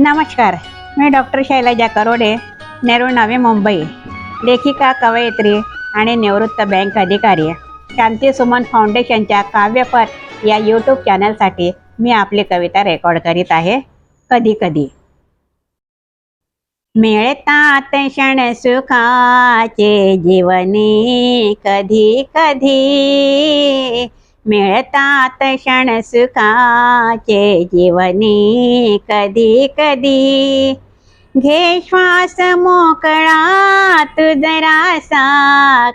नमस्कार मी डॉक्टर शैलजा करोडे नेरूळ नवी मुंबई. लेखिका कवयित्री आणि निवृत्त बँक अधिकारी. शांती सुमन फाउंडेशनच्या काव्यपथ या यूट्यूब चॅनलसाठी मी आपली कविता रेकॉर्ड करीत आहे. कधी कधी. मिळतात क्षण सुखाचे जीवनी कधी कधी. मिळतात क्षण सुखाचे जीवनी कधी कधी. घे श्वास मोकळा तू जरासा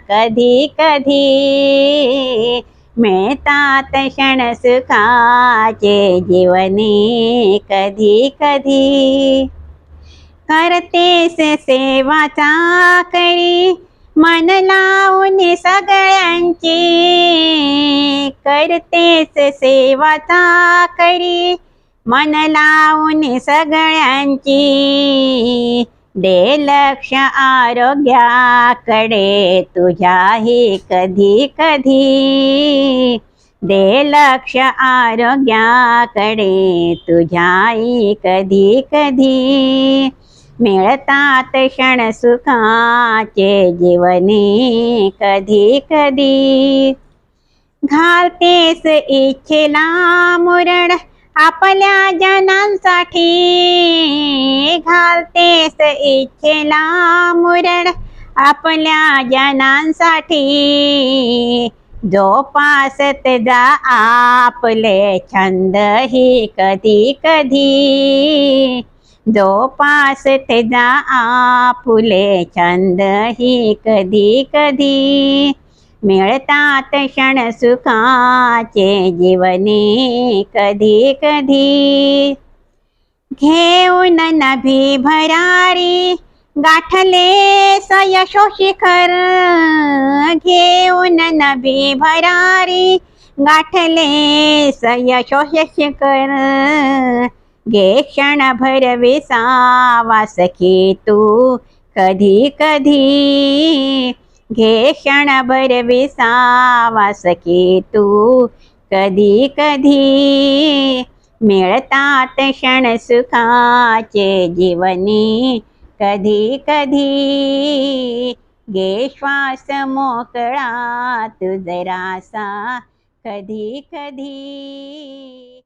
कधी कधी. मिळतात क्षण सुखाचे जीवनी कधी कधी. करतेस सेवाचा करी मन लावून सगळ्यांची. करतेस सेवा करी. मन लावून सगळ्यांची. दे लक्ष आरोग्याकडे. तुझ्याही कधी कधी. दे लक्ष आरोग्याकडे. तुझ्याही कधी कधी. मिळतात क्षण सुखाचे जीवनी कधी कधी. घालतेस इच्छेला मुरड आपल्या जनांसाठी. घालतेस इच्छेला मुरड आपल्या जनांसाठी. जोपासत जा आपले छंद ही कधी कधी. जोपासत जा आपुले छंद ही कधी कधी. मिळतात क्षण सुखाचे जीवनी कधी कधी. घेऊन नभी भरारी गाठले सयशो शिखर. घेऊन नभी भरारी गाठले सयशो शिखर. गे क्षणभर विसावा सखी तू कधी कधी घे क्षणभर विसावा सखी तू कधी कधी मिळतात क्षण सुखाचे जीवनी कधी कधी गे श्वास मोकळा तू जरासा कधी कधी